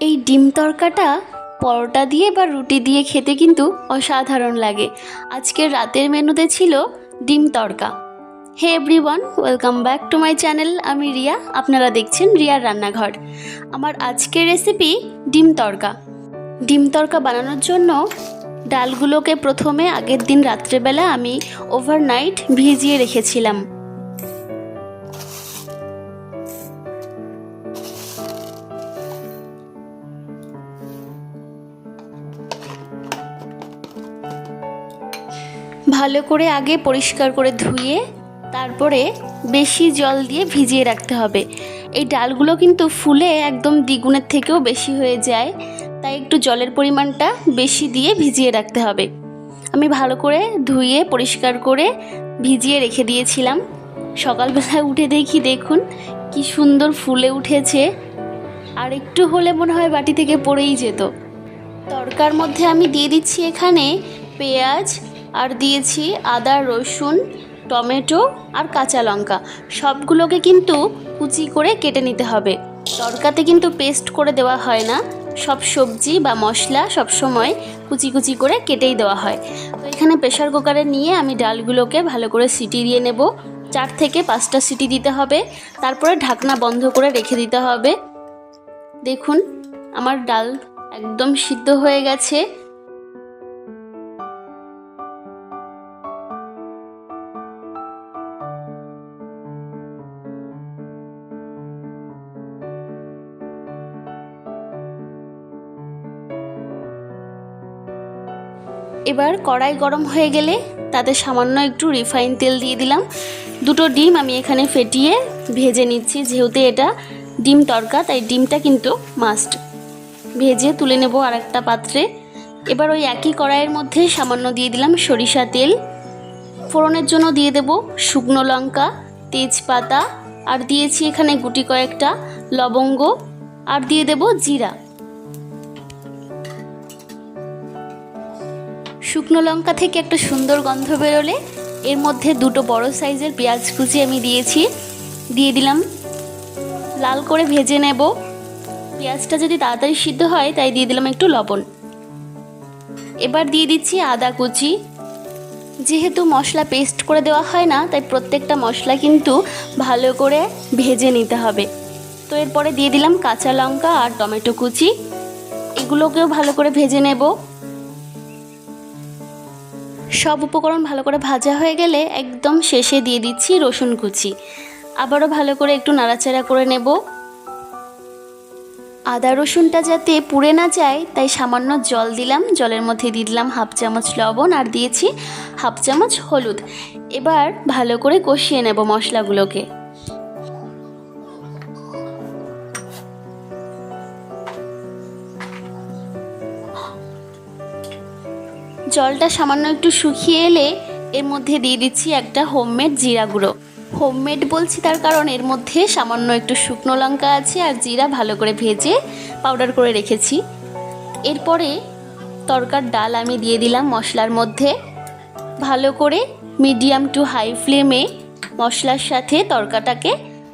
এই ডিম তরকাটা পরোটা দিয়ে বা রুটি দিয়ে খেতে কিন্তু অসাধারণ লাগে। আজকের রাতের মেনুতে ছিল ডিম তরকা। Hey everyone, welcome back to my channel. আমি রিয়া, আপনারা দেখছেন রিয়ার রান্নাঘর। আমার আজকের রেসিপি ডিম তরকা। ডিম তরকা বানানোর জন্য ডালগুলোকে প্রথমে আগের দিন রাত্রেবেলা আমি ওভারনাইট ভিজিয়ে রেখেছিলাম। ভালো করে আগে পরিষ্কার করে ধুয়ে তারপরে বেশি জল দিয়ে ভিজিয়ে রাখতে হবে। এই ডালগুলো কিন্তু ফুলে একদম দ্বিগুণের থেকেও বেশি হয়ে যায়, তাই একটু জলের পরিমাণটা বেশি দিয়ে ভিজিয়ে রাখতে হবে। আমি ভালো করে ধুয়ে, পরিষ্কার করে ভিজিয়ে রেখে দিয়েছিলাম। সকালবেলা উঠে দেখি, দেখুন কি সুন্দর ফুলে উঠেছে। আর একটু হলে মনে হয় বাটি থেকে পড়েই যেত। তরকার মধ্যে আমি দিয়ে দিচ্ছি এখানে পেঁয়াজ আর দিয়েছি আদা, রসুন, টমেটো আর কাঁচা লঙ্কা। সবগুলোকে কিন্তু কুচি করে কেটে নিতে হবে। তরকাতে কিন্তু পেস্ট করে দেওয়া হয় না। সব সবজি বা মশলা সব সময় কুচি কুচি করে কেটেই দেওয়া হয়। তো এখানে প্রেশার কুকারে নিয়ে আমি ডালগুলোকে ভালো করে সিটি দিয়ে নেব। চার থেকে পাঁচটা সিটি দিতে হবে। তারপরে ঢাকনা বন্ধ করে রেখে দিতে হবে। দেখুন, আমার ডাল একদম সিদ্ধ হয়ে গেছে। এবার কড়াই গরম হয়ে গেলে তাতে সামান্য একটু রিফাইন তেল দিয়ে দিলাম। দুটো ডিম আমি এখানে ফেটিয়ে ভেজে নিচ্ছি, যেহেতু এটা ডিম তরকা, তাই ডিমটা কিন্তু মাস্ট ভেজে তুলে নেব আর একটা পাত্রে। এবার ওই একই কড়াইয়ের মধ্যে সামান্য দিয়ে দিলাম সরিষা তেল। ফোড়নের জন্য দিয়ে দেব শুকনো লঙ্কা, তেজপাতা, আর দিয়েছি এখানে গুটি কয়েকটা লবঙ্গ, আর দিয়ে দেব জিরা। শুকনো লঙ্কা থেকে একটা সুন্দর গন্ধ বেরোলে এর মধ্যে দুটো বড় সাইজের পেঁয়াজ কুচি আমি দিয়েছি। দিয়ে দিলাম। লাল করে ভেজে নেব। পেঁয়াজটা যদি তাড়াতাড়ি সিদ্ধ হয়, তাই দিয়ে দিলাম একটু লবণ। এবার দিয়ে দিচ্ছি আদা কুচি। যেহেতু মশলা পেস্ট করে দেওয়া হয় না, তাই প্রত্যেকটা মশলা কিন্তু ভালো করে ভেজে নিতে হবে। তো এরপরে দিয়ে দিলাম কাঁচা লঙ্কা আর টমেটো কুচি। এগুলোকেও ভালো করে ভেজে নেব। সব উপকরণ ভালো করে ভাজা হয়ে গেলে একদম শেষে দিয়ে দিচ্ছি রসুন কুচি। আবারও ভালো করে একটু নাড়াচাড়া করে নেব। আদা রসুনটা যাতে পুড়ে না যায়, তাই সামান্য জল দিলাম। জলের মধ্যে দিয়ে দিলাম হাফ চামচ লবণ আর দিয়েছি হাফ চামচ হলুদ। এবার ভালো করে কষিয়ে নেব মশলাগুলোকে। জলটা সামান্য একটু শুকিয়ে এলে এর মধ্যে দিয়ে দিচ্ছি একটা হোমমেড জিরা গুঁড়ো। হোমমেড বলছি তার কারণ এর মধ্যে সামান্য একটু শুকনো লঙ্কা আছে আর জিরা ভালো করে ভেজে পাউডার করে রেখেছি। এরপরে তরকার ডাল আমি দিয়ে দিলাম মশলার মধ্যে। ভালো করে মিডিয়াম টু হাই ফ্লেমে মশলার সাথে তরকাটাকে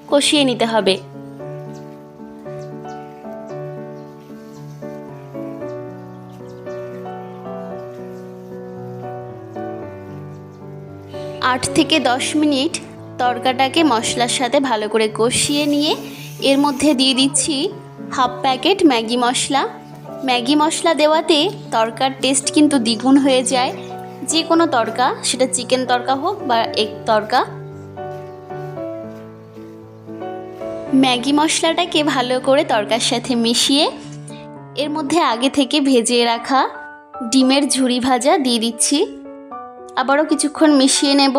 কষিয়ে নিতে হবে। আট থেকে দশ মিনিট তরকাটাকে মশলার সাথে ভালো করে কষিয়ে নিয়ে এর মধ্যে দিয়ে দিচ্ছি হাফ প্যাকেট ম্যাগি মশলা। ম্যাগি মশলা দেওয়াতে তরকার টেস্ট কিন্তু দ্বিগুণ হয়ে যায়। যে কোনো তরকা, সেটা চিকেন তরকা হোক বা এগ তরকা। ম্যাগি মশলাটাকে ভালো করে তরকার সাথে মিশিয়ে এর মধ্যে আগে থেকে ভেজে রাখা ডিমের ঝুরি ভাজা দিয়ে দিচ্ছি। আবারও কিছুক্ষণ মিশিয়ে নেব।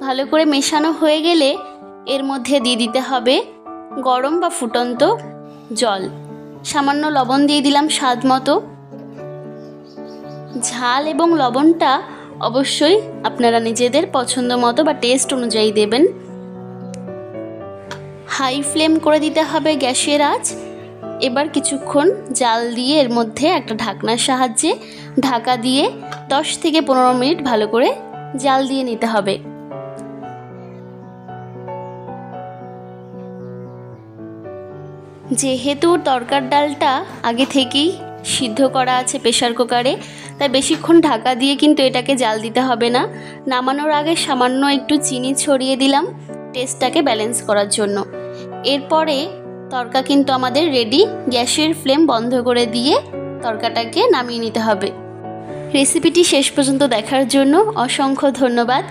ভালো করে মেশানো হয়ে গেলে এর মধ্যে দিয়ে দিতে হবে গরম বা ফুটন্ত জল। সামান্য লবণ দিয়ে দিলাম স্বাদ মতো। ঝাল এবং লবণটা অবশ্যই আপনারা নিজেদের পছন্দ মতো বা টেস্ট অনুযায়ী দেবেন। হাই ফ্লেম করে দিতে হবে গ্যাসের আঁচ। এবার কিছুক্ষণ জাল দিয়ে এর মধ্যে একটা ঢাকনার সাহায্যে ঢাকা দিয়ে দশ থেকে পনেরো মিনিট ভালো করে জাল দিয়ে নিতে হবে। যেহেতু তরকার ডালটা আগে থেকেই সিদ্ধ করা আছে প্রেশার কুকারে, তাই বেশিক্ষণ ঢাকা দিয়ে কিন্তু এটাকে জাল দিতে হবে না। নামানোর আগে সামান্য একটু চিনি ছড়িয়ে দিলাম টেস্টটাকে ব্যালেন্স করার জন্য। এরপরে তরকা কিন্তু আমাদের রেডি, গ্যাসের ফ্লেম বন্ধ করে দিয়ে তরকাটাকে নামিয়ে নিতে হবে। রেসিপিটি শেষ পর্যন্ত দেখার জন্য অসংখ্য ধন্যবাদ।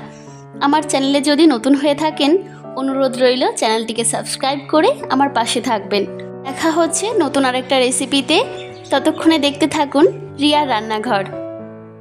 আমার চ্যানেলে যদি নতুন হয়ে থাকেন, অনুরোধ রইল চ্যানেলটিকে সাবস্ক্রাইব করে আমার পাশে থাকবেন। দেখা হচ্ছে নতুন আরেকটা রেসিপিতে। ততক্ষণে দেখতে থাকুন রিয়ার রান্নাঘর।